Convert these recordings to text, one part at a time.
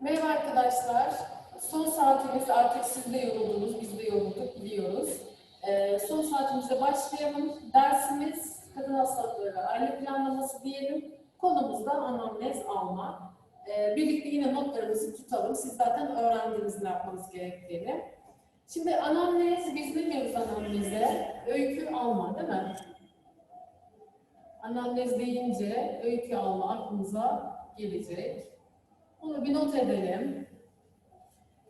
Merhaba arkadaşlar. Son saatimiz artık siz de yoruldunuz, biz de yorulduk biliyoruz. Ee, son saatimize başlayalım. Dersimiz kadın hastalıkları aile planlaması diyelim. Konumuz da anamnez alma. Ee, birlikte yine notlarımızı tutalım. Siz zaten öğrendiniz ne yapmanız gerektiğini. Şimdi anamnez, biz ne diyoruz anamneze? Öykü alma değil mi? Anamnez deyince öykü alma aklımıza gelecek. Bunu bir not edelim.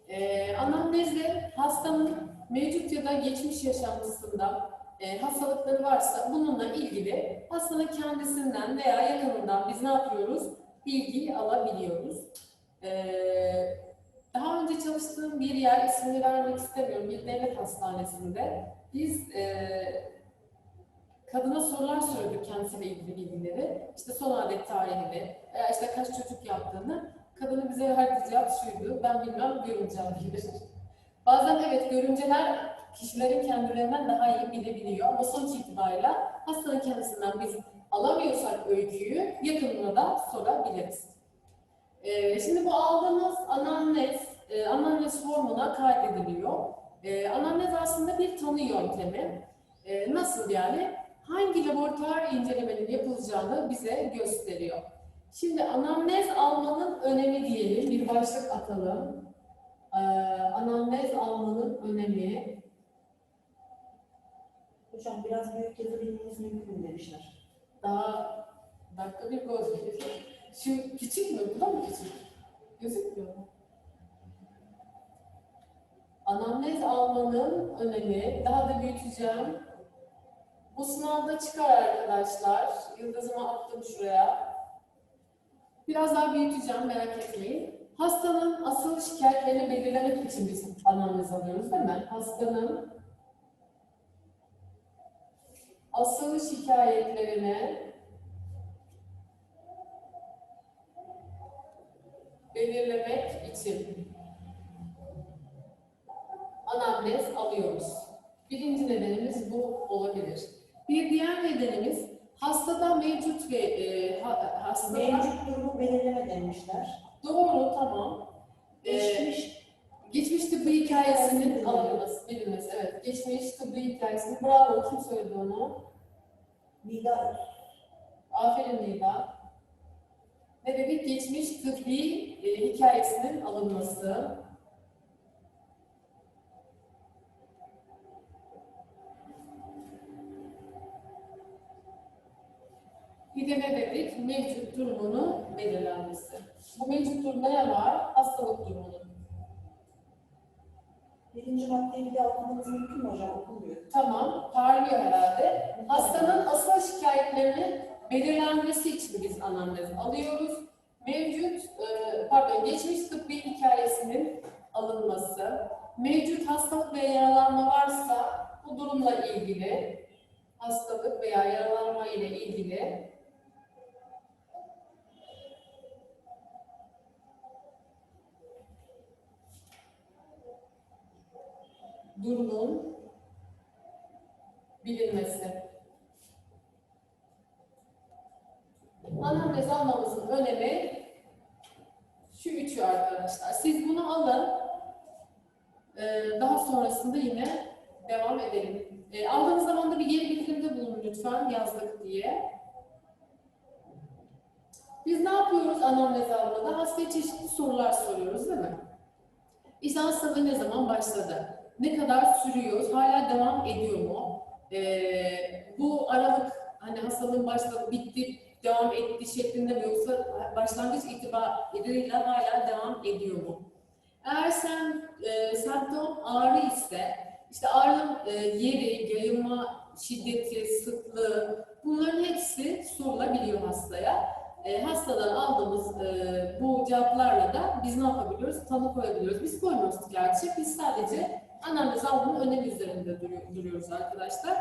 Ee, anamnezde hastanın mevcut ya da geçmiş yaşantısında e, hastalıkları varsa bununla ilgili hastanın kendisinden veya yakınından biz ne yapıyoruz? Bilgi alabiliyoruz. Ee, daha önce çalıştığım bir yer, ismini vermek istemiyorum, bir devlet hastanesinde biz e, kadına sorular sorduk kendisiyle ilgili bilgileri. İşte son adet tarihini, veya işte kaç çocuk yaptığını. Kadının bize verdiği cevap şuydu, ben bilmem görümcem bilir. Bazen evet görümceler kişilerin kendilerinden daha iyi bilebiliyor ama sonuç itibariyle hastanın kendisinden biz alamıyorsak öyküyü yakınına da sorabiliriz. Ee, şimdi bu aldığımız anamnez, e, anamnez formuna kaydediliyor. Ee, anamnez aslında bir tanı yöntemi. Ee, nasıl yani? Hangi laboratuvar incelemenin yapılacağını bize gösteriyor. Şimdi anamnez almanın önemi diyelim, bir başlık atalım. Ee, anamnez almanın önemi. Hocam biraz büyük yazabilmeniz mümkün mü demişler. Daha dakika bir gol Şu küçük mü? Bu da mı küçük? Gözükmüyor mu? Anamnez almanın önemi, daha da büyüteceğim. Bu sınavda çıkar arkadaşlar. Yıldızımı attım şuraya. Biraz daha büyüteceğim, merak etmeyin. Hastanın asıl şikayetlerini belirlemek için biz anamnez alıyoruz değil mi? Hastanın asıl şikayetlerini belirlemek için anamnez alıyoruz. Birinci nedenimiz bu olabilir. Bir diğer nedenimiz hastada mevcut ve e, ha- hastada Mevcut durumu belirleme demişler. doğru tamam. E, Geçmiş geçmiş tıbbi hikayesinin alınması, bilinmesi. Evet, geçmiş tıbbi hikayesinin. Bravo, kim söyledi onu? vida Aferin Nida. Ne dedik? Geçmiş tıbbi e, hikayesinin alınması. Bir de ne dedik? Mevcut durumunu belirlenmesi. Bu mevcut durumda ne var? Hastalık durumunu. birinci maddeyi bir de okumanız mümkün mü hocam? Okunmuyor. Tamam, parlıyor herhalde. Hastanın asıl şikayetlerinin belirlenmesi için biz anamnez alıyoruz. Mevcut, e, pardon, geçmiş tıbbi hikayesinin alınması, mevcut hastalık veya yaralanma varsa bu durumla ilgili, hastalık veya yaralanma ile ilgili durumun bilinmesi. Anamnez almamızın önemi şu üçü arkadaşlar. Siz bunu alın. Ee, daha sonrasında yine devam edelim. Ee, aldığınız zaman da bir geri bildirimde bulunun lütfen yazdık diye. Biz ne yapıyoruz anamnez almada? Hastaya çeşitli sorular soruyoruz değil mi? İşte hastalığı ne zaman başladı? Ne kadar sürüyor? Hala devam ediyor mu? Ee, bu aralık hani hastalığın başladı, bitti, devam etti şeklinde mi yoksa başlangıç itibariyle hala devam ediyor mu? Eğer sen e, semptom ağrı ise işte ağrının e, yeri, yayılma şiddeti, sıklığı bunların hepsi sorulabiliyor hastaya. E, hastadan aldığımız e, bu cevaplarla da biz ne yapabiliyoruz? Tanı koyabiliyoruz. Biz koymuyoruz gerçi. Biz sadece anamnez almanın önemi üzerinde duruyor- duruyoruz arkadaşlar.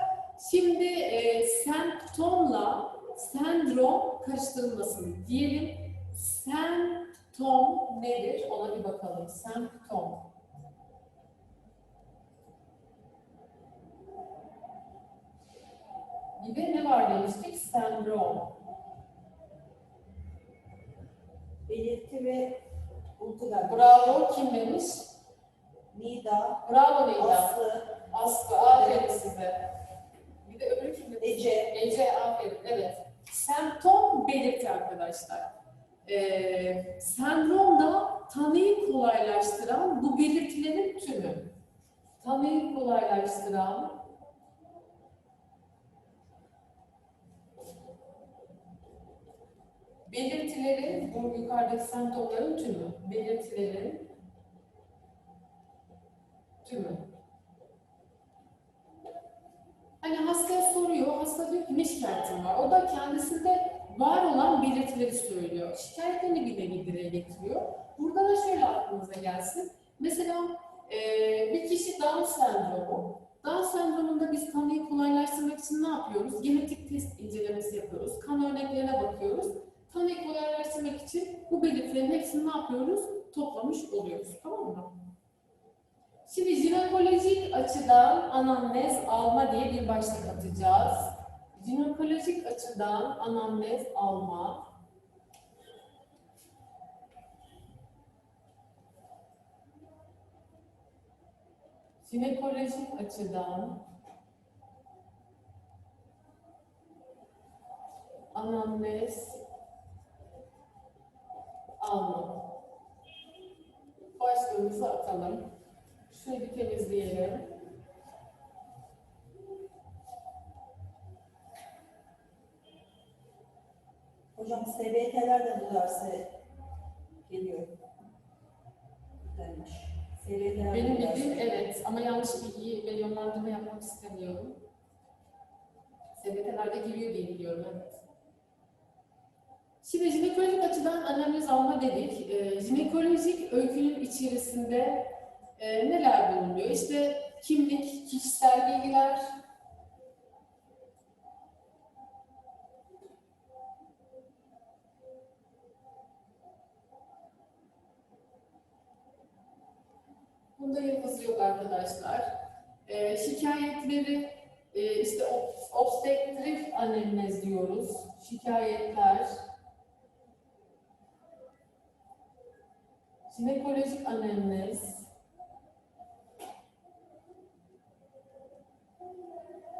Şimdi e, semptomla sendrom karıştırılmasın diyelim. Semptom nedir? Ona bir bakalım. Semptom. Bir de ne var demiştik? Sendrom. belirti ve vermiş. Bravo. Kim demiş? Nida, Bravo Nida. Aslı, Aslı. Aferin size. Bir de öbürü kim demiş? Ece, Ece aferin. Evet. Semptom belirti arkadaşlar. Ee, sendromda tanıyı kolaylaştıran bu belirtilerin tümü. Tanıyı kolaylaştıran belirtilerin, bu yukarıdaki semptomların tümü. Belirtilerin tümü. Hani hastaya soruyor, hasta diyor ki ne şikayetin var? O da kendisinde var olan belirtileri söylüyor. Şikayetlerini nevi dile getiriyor. Burada da şöyle aklınıza gelsin. Mesela eee, bir kişi Down sendromu. Down sendromunda biz tanıyı kolaylaştırmak için ne yapıyoruz? Genetik test incelemesi yapıyoruz. Kan örneklerine bakıyoruz. Tanıyı kolaylaştırmak için bu belirtilerin hepsini ne yapıyoruz? Toplamış oluyoruz. Tamam mı? Şimdi jinekolojik açıdan anamnez alma diye bir başlık atacağız. Jinekolojik açıdan anamnez alma. Jinekolojik açıdan anamnez alma. Başlığımızı atalım. Şunu bir temizleyelim. hocam SBT'ler de bu derse geliyor. Demiş. SBT'ler Benim bildiğim evet ama yanlış bilgi ve yönlendirme yapmak istemiyorum. SBT'lerde giriyor diye biliyorum evet. Şimdi jinekolojik açıdan analiz alma dedik. Ee, jinekolojik öykünün içerisinde e, neler bulunuyor? İşte kimlik, kişisel bilgiler, Bunda yıldız yok arkadaşlar. Ee, şikayetleri e, işte ob- obstetrik anemnez diyoruz. Şikayetler. Jinekolojik anemnez.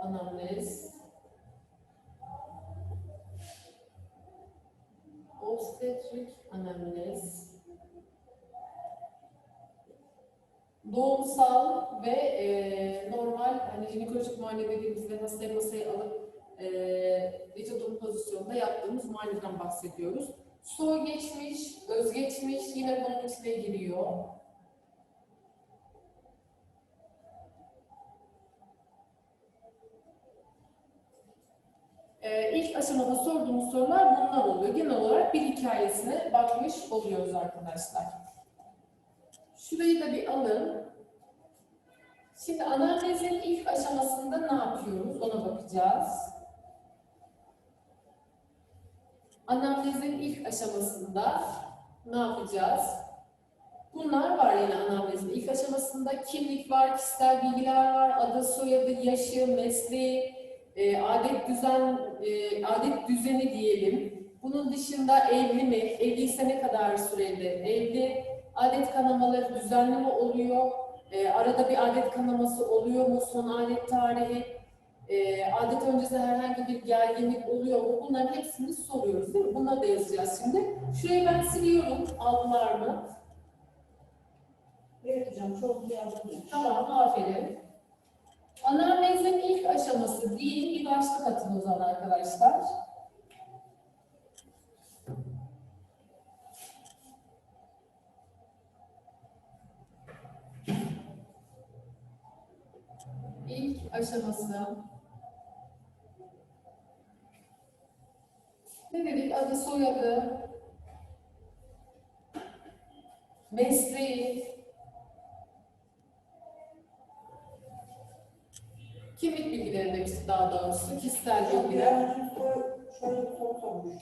Anamnez. Obstetrik anemnez. doğumsal ve e, normal hani jinekolojik muayene dediğimizde hastayı masaya alıp e, vücudun pozisyonunda yaptığımız muayeneden bahsediyoruz. Soy geçmiş, özgeçmiş yine bunun içine giriyor. E, ilk aşamada sorduğumuz sorular bunlar oluyor. Genel olarak bir hikayesine bakmış oluyoruz arkadaşlar. Şurayı da bir alın. Şimdi anamnezin ilk aşamasında ne yapıyoruz? Ona bakacağız. Anamnezin ilk aşamasında ne yapacağız? Bunlar var yine anamnezin ilk aşamasında. Kimlik var, kişisel bilgiler var, adı, soyadı, yaşı, mesleği, e, adet düzen, e, adet düzeni diyelim. Bunun dışında evli mi? Evliyse ne kadar süreli? Evli, Adet kanamaları düzenli mi oluyor? Ee, arada bir adet kanaması oluyor mu? Son adet tarihi? Ee, adet öncesi herhangi bir gerginlik oluyor mu? Bunların hepsini soruyoruz değil mi? Bunları da yazacağız şimdi. Şurayı ben siliyorum. Aldılar mı? Evet hocam çok yazdım. Tamam, aferin. Anamnezin ilk aşaması değil, bir başlık atın o zaman arkadaşlar. İlk aşaması. Ne dedik? Adı, soyadı, mesleği, kimlik bilgileri demiştik daha doğrusu, kişisel bilgiler. şöyle bir soru sormuş.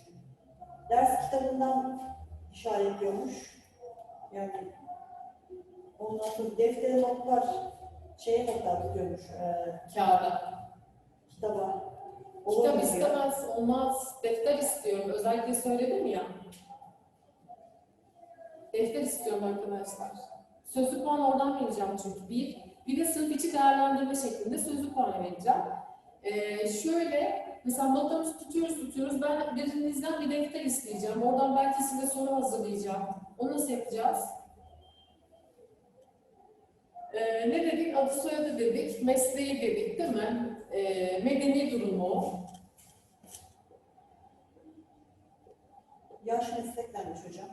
Ders kitabından işaretliyormuş. Yani ondan sonra deftere notlar, şeye notlar tutuyormuş. E, Kağıda. kitaba. Olur Kitap istemez, olmaz. Defter istiyorum. Özellikle söyledim ya. Defter istiyorum arkadaşlar. Sözlü puan oradan vereceğim çünkü. Bir, bir de sınıf içi değerlendirme şeklinde sözlü puan vereceğim. Ee, şöyle, mesela notlarımızı tutuyoruz tutuyoruz. Ben birinizden bir defter isteyeceğim. Oradan belki size soru hazırlayacağım. Onu nasıl yapacağız? Ee, ne dedik? Adı soyadı dedik, mesleği dedik değil mi? Ee, medeni durumu, Yaş meslek denmiş hocam.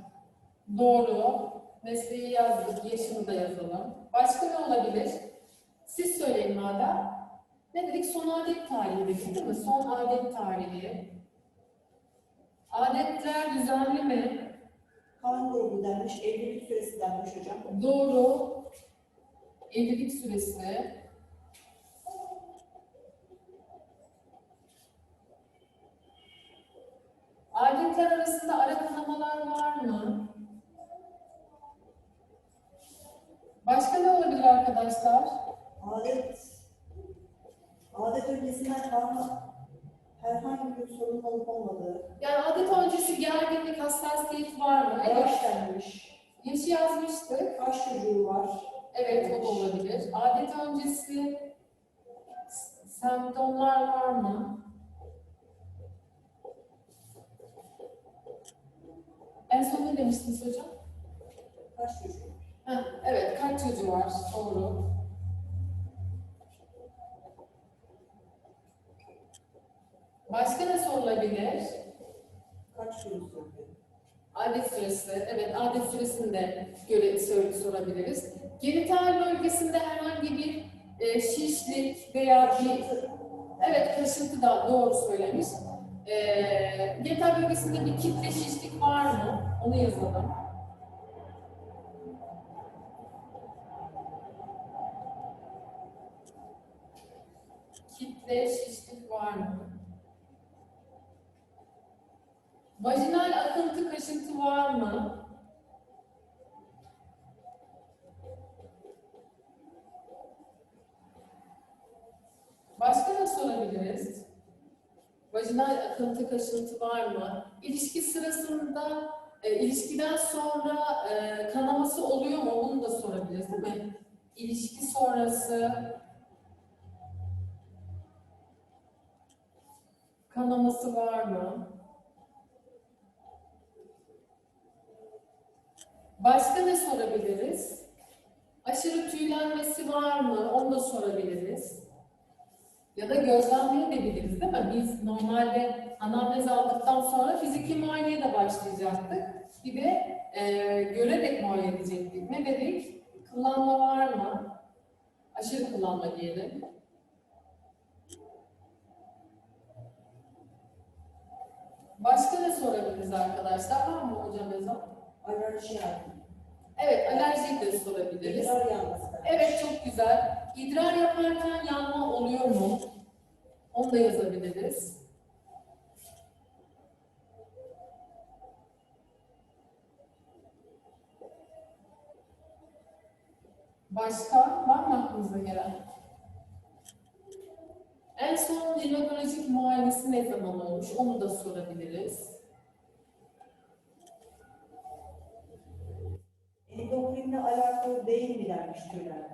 Doğru. Mesleği yazdık, yaşını da yazalım. Başka ne olabilir? Siz söyleyin madem. Ne dedik? Son adet tarihi dedik değil mi? Son adet tarihi. Adetler düzenli mi? Kan grubu denmiş, evlilik süresi denmiş hocam. Doğru. Evlilik süresi. Adetler arasında ara kanamalar var mı? Başka ne olabilir arkadaşlar? Adet, adet öncesinden kalma herhangi bir sorun olup olmadığı. Yani adet öncesi gerginlik, hassasiyet var mı? Yaş denmiş, Yaşı yazmıştık. kaç çocuğu var. Evet, o da olabilir. Adet öncesi semptomlar var mı? En son ne demiştiniz hocam? Kaç çocuğu? Heh, evet, kaç çocuğu var? Doğru. Başka ne sorulabilir? Kaç sürdü? Adet süresi, evet adet süresini de göre sor- sorabiliriz. Genital bölgesinde herhangi bir e, şişlik veya bir Evet, kaşıntı da doğru söylemiş. Ee, genital bölgesinde bir kitle şişlik var mı? Onu yazalım. Kitle şişlik var mı? Vajinal akıntı kaşıntı var mı? Başka ne sorabiliriz? Vajinal akıntı kaşıntı var mı? İlişki sırasında, e, ilişkiden sonra e, kanaması oluyor mu? Bunu da sorabiliriz değil mi? İlişki sonrası kanaması var mı? Başka ne sorabiliriz? Aşırı tüylenmesi var mı? Onu da sorabiliriz. Ya da gözlemleyebiliriz değil mi? Biz normalde anamnez aldıktan sonra fiziki muayeneye de başlayacaktık. Bir de e, görerek muayene edecektik. Ne dedik? Kullanma var mı? Aşırı kullanma diyelim. Başka ne sorabiliriz arkadaşlar? Var mı hocam yazan? Alerji. Evet, alerjiyi de sorabiliriz. İdrar yanması. Evet, çok güzel. İdrar yaparken yanma oluyor mu? Onu da yazabiliriz. Başka var mı aklınıza gelen? En son jinekolojik muayenesi ne zaman olmuş? Onu da sorabiliriz. Endokrinle alakalı değil mi denmiş tüyler?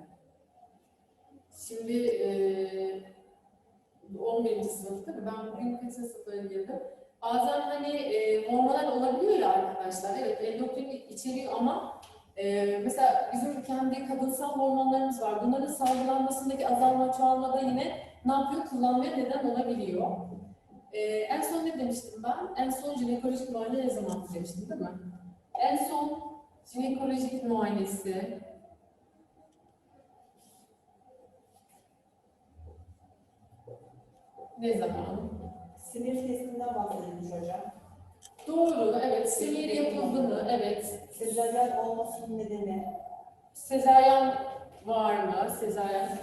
Şimdi eee 11. sınıf değil mi? Ben bugün kaçıncı sınıfa girdim. Bazen hani eee hormonal olabiliyor ya arkadaşlar. Evet endokrin içeriyor ama eee, mesela bizim kendi kadınsal hormonlarımız var. Bunların salgılanmasındaki azalma çoğalmada yine ne yapıyor? Kullanmaya neden olabiliyor. Eee, en son ne demiştim ben? En son jinekolojik muayene ne zaman demiştim değil mi? En son jinekolojik muayenesi ne zaman? Sinir testinden bahsedilmiş hocam. Doğru, evet. Sinir yapıldı mı? Evet. Sezaryen olmasının nedeni. Sezaryen var mı? Sezaryen.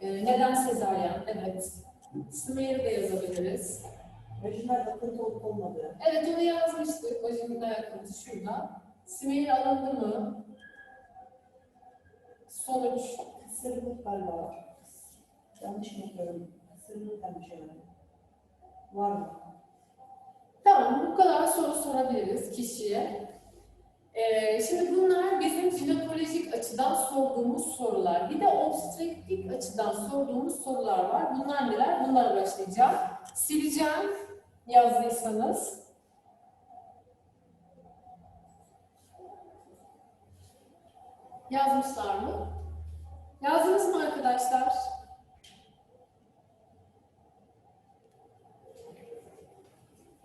Ee, neden sezaryen? Evet. Smear de yazabiliriz. Vajinal akıntı olup olmadığı. Evet, onu yazmıştık. Vajinal akıntı şurada. Smear alındı mı? Sonuç. Kısırlık galiba. Yanlış mı yapıyorum? Kısırlık denmiş herhalde. Var mı? Tamam, bu kadar soru sorabiliriz kişiye. Ee, şimdi bunun açıdan sorduğumuz sorular. Bir de obstetrik açıdan sorduğumuz sorular var. Bunlar neler? Bunlara başlayacağım. Sileceğim yazdıysanız. Yazmışlar mı? Yazdınız mı arkadaşlar?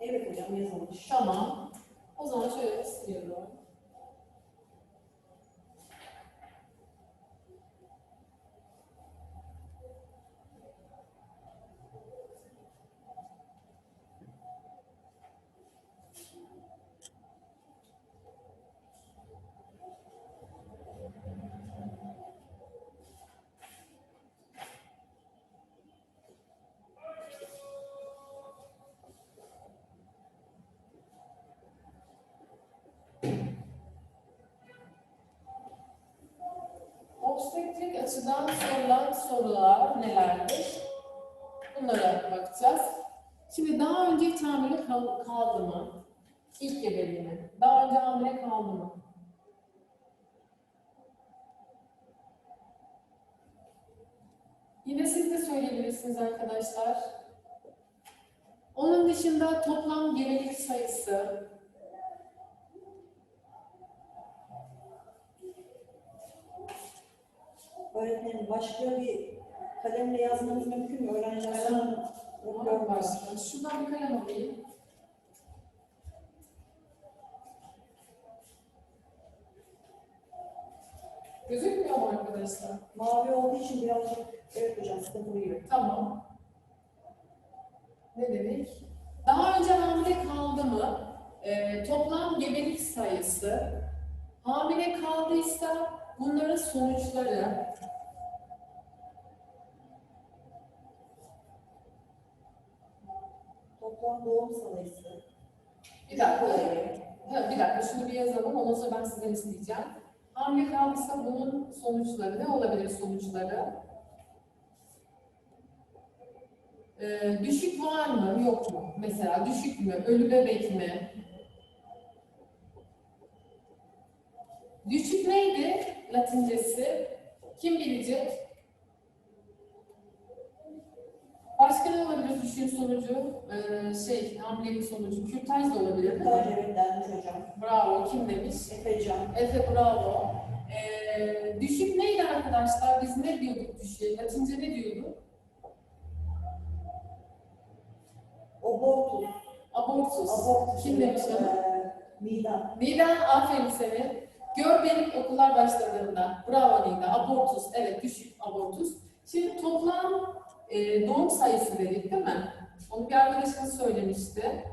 Evet hocam yazılmış. Tamam. O zaman şöyle siliyorum. Obstetrik açıdan sorulan sorular nelerdir? Bunlara bakacağız. Şimdi daha önce hiç hamile kal- kaldı mı? İlk gebeliğine. Daha önce hamile kaldı mı? Yine siz de söyleyebilirsiniz arkadaşlar. Onun dışında toplam gebelik sayısı, Öğretmenim başka bir kalemle yazmanız mümkün mü? Öğrenciler sana başka. Şuradan bir kalem alayım. Gözükmüyor mu arkadaşlar? Mavi olduğu için birazcık evet hocam sıkıntılı gibi. Tamam. Ne dedik? Daha önce hamile kaldı mı? Ee, toplam gebelik sayısı. Hamile kaldıysa bunların sonuçları. Doğum sayısı. Bir dakika. Ha, bir dakika şunu bir yazalım. Ondan sonra ben size isteyeceğim. Hamile kaldıysa bunun sonuçları ne olabilir sonuçları? Ee, düşük var mı yok mu? Mesela düşük mü? Ölü bebek mi? Düşük neydi latincesi? Kim bilecek? Başka ne olabilir düşük sonucu? Ee, şey, hamilelik sonucu. Kürtaj da olabilir değil mi? Evet denmiş hocam. Bravo. Kim demiş? Efecan. Efe bravo. Ee, düşük neydi arkadaşlar? Biz ne diyorduk düşüğe? Latince ne diyorduk? Abortus. Abortus. Abortus. Kim demiş onu? Ee, Nida. Nida, aferin seni. Gör benim okullar başladığında. Bravo Nida. Abortus. Evet, düşük abortus. Şimdi toplam e, doğum sayısı dedik değil mi? Onu bir arkadaşımız söylemişti.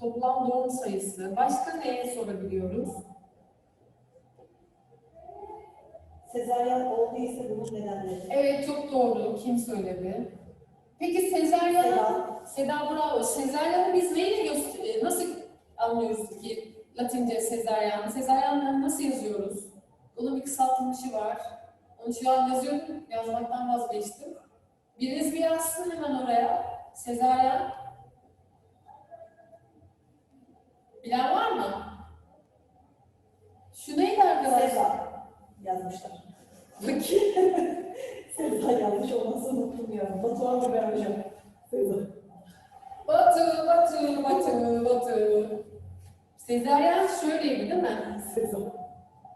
Toplam doğum sayısı. Başka neye sorabiliyoruz? Sezaryen olduysa bunun nedenleri. Evet, çok doğru. Kim söyledi? Peki sezaryen Seda. Seda bravo. Sezaryanı biz neyle göster- e, nasıl anlıyoruz ki Latince sezaryen? Sezaryanları nasıl yazıyoruz? Bunun bir kısaltılmışı var. Onu şu an yazıyorum, yazmaktan vazgeçtim. Biriniz bir yazsın hemen oraya. Sezaryen. Bilen var mı? Şu neydi arkadaşlar? Seza yazmışlar. Bakayım. Seza yanlış olması unuttum ya. Batuhan da ben hocam. Seza. Batu, Batu, Batu, Batu. Sezaryen şöyleydi değil mi? Seza.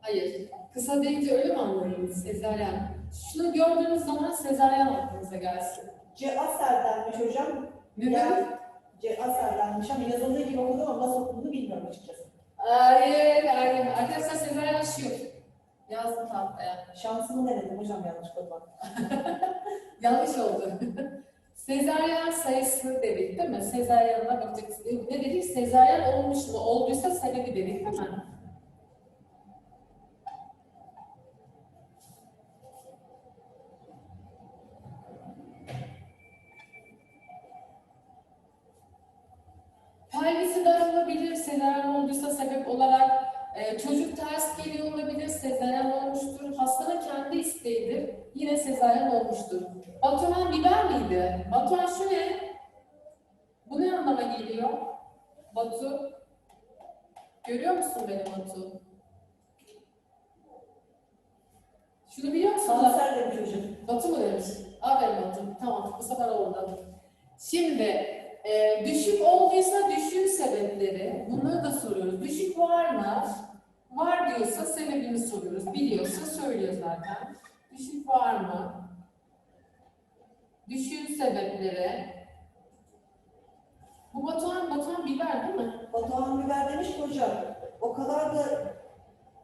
Hayır. Kısa deyince öyle mi anlıyoruz? Sezaryen. Şunu gördüğünüz zaman sezaryen aklınıza gelsin. C. Aser denmiş hocam. Neden? Yani C. Aser denmiş ama yazıldığı gibi okudum ama nasıl okunduğunu bilmiyorum açıkçası. Hayır, hayır. Arkadaşlar sezaryen şu. Yazdım tahtaya. Şansımı denedim hocam yanlış kodla. Yanlış oldu. Sezaryen sayısı dedik değil mi? Sezaryen'e bakacaksın. Ne dedik? Sezaryen olmuş mu? Olduysa sebebi dedik değil mi? Pelvisi dar olabilir, sezaryen olduysa sebep olarak e, çocuk ters geliyor olabilir, sezaryen olmuştur. Hastanın kendi isteğidir, yine sezaryen olmuştur. Batuhan biber miydi? Batuhan şu ne? Bu ne anlama geliyor? Batu. Görüyor musun beni Batu? Batu mu demiş? Aferin Batu. Tamam bu sefer oldu. Şimdi e, düşük olduysa düşüğün sebepleri. Bunları da soruyoruz. Düşük var mı? Var diyorsa sebebini soruyoruz. Biliyorsa söylüyor zaten. Düşük var mı? Düşüğün sebepleri. Bu Batuhan, Batuhan biber değil mi? Batuhan Biber demiş ki hocam, o kadar da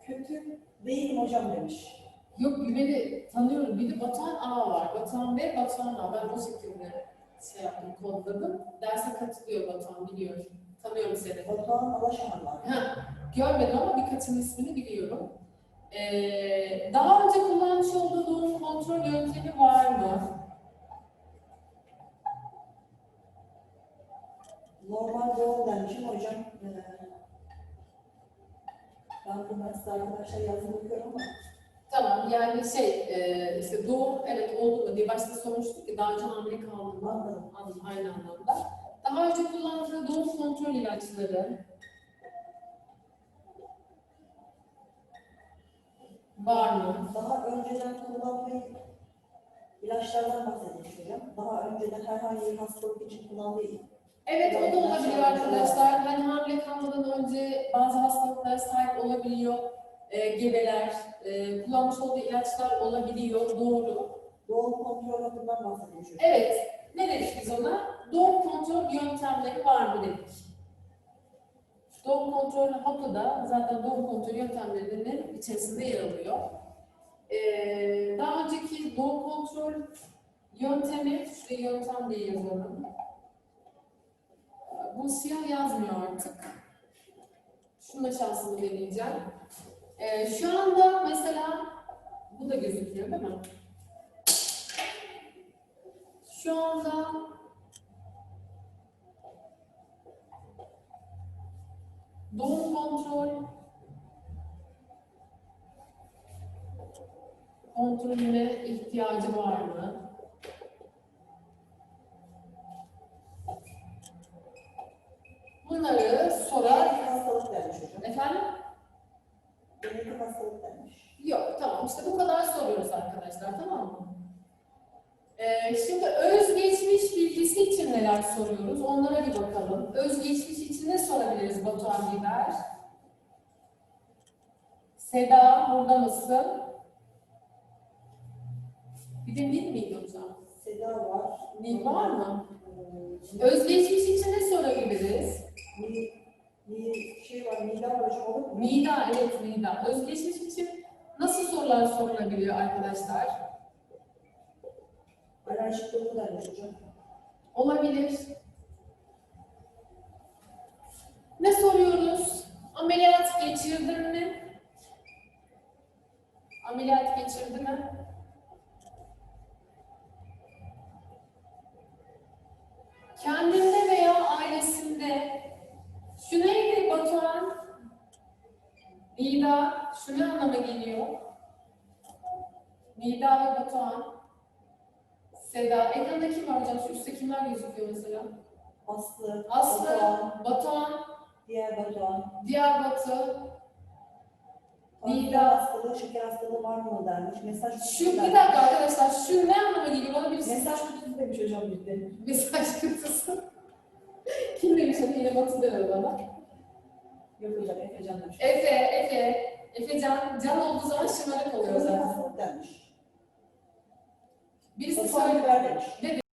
kötü değilim hocam demiş. Yok biberi tanıyorum. Bir de Batuhan A var. Batuhan B, Batuhan A. Ben o şekilde şey yaptım, kodladım. Derse katılıyor Batuhan, biliyorum. Tanıyorum seni. Batuhan Alaşaman var. Ha, görmedim ama birkaçının ismini biliyorum. Ee, daha önce kullanmış olduğu doğum kontrol yöntemi var mı? Normal doğum demişim hocam. Ee, ben size arkadaşlar yazıp bakıyorum ama Tamam, yani şey, e, işte doğum evet oldu mu diye başta sormuştuk ki daha önce hamile kaldın mı? anladım. Aynı anlamda. Daha önce kullandığı doğum kontrol ilaçları var mı? Daha önceden kullandığı ilaçlardan bahsetmiş hocam. Daha önceden herhangi bir hastalık için kullandığı Evet o da olabilir arkadaşlar. Hani hamile kalmadan önce bazı hastalıklara sahip olabiliyor. Ee, gebeler, e, kullanmış olduğu ilaçlar olabiliyor. Doğru. doğum kontrol hakkından bahsetmiş hocam. Evet. Ne dedik biz ona? Doğum kontrol yöntemleri var mı dedik. Doğum kontrol hapı da zaten doğum kontrol yöntemlerinin içerisinde yer alıyor. Ee, daha önceki doğum kontrol yöntemi, şuraya yöntem diye yazalım. Bu siyah yazmıyor artık. Şununla şansımı deneyeceğim. Ee, şu anda mesela, bu da gözüküyor değil mi? Şu anda doğum kontrol kontrolüne ihtiyacı var mı? Bunları sorar. Hastalık. Efendim? Genetik hastalık demiş. Yok tamam işte bu kadar soruyoruz arkadaşlar tamam mı? Ee, şimdi özgeçmiş bilgisi için neler soruyoruz onlara bir bakalım. Özgeçmiş için ne sorabiliriz Batuhan Biber? Seda burada mısın? Bir de Nil miydi hocam? Seda var. Nil var mı? Özgeçmiş için ne sorabiliriz? Nil, Nil şey var, Nilay hocam olur mu? Nida, evet Nida. Özgeçmiş için nasıl sorular sorulabiliyor arkadaşlar? Alerjik durumu demiş hocam. Olabilir. Ne soruyoruz? Ameliyat geçirdin mi? Ameliyat geçirdi mi? Kendinde veya ailesinde şu neydi Batuhan? Nida, şu ne geliyor? Nida ve Batuhan. Seda, ekranda kim var hocam? Şu üstte kimler gözüküyor mesela? Aslı, Aslı, Batuhan, Batuhan, diğer Batuhan. diğer Batı. Nida Nida. hastalığı, şeker hastalığı var mı dermiş. Mesaj Şu bir dakika arkadaşlar, şu ne anlama geliyor? Bana birisi Mesaj kutusu demiş hocam de. mesaj kutusu. Kim demiş onu yine Batı demedi bana. Yok hocam, Efecan demiş. Efe, Efe. Efe can, can olduğu zaman şımarık oluyor zaten. demiş. Birisi söyle. Ne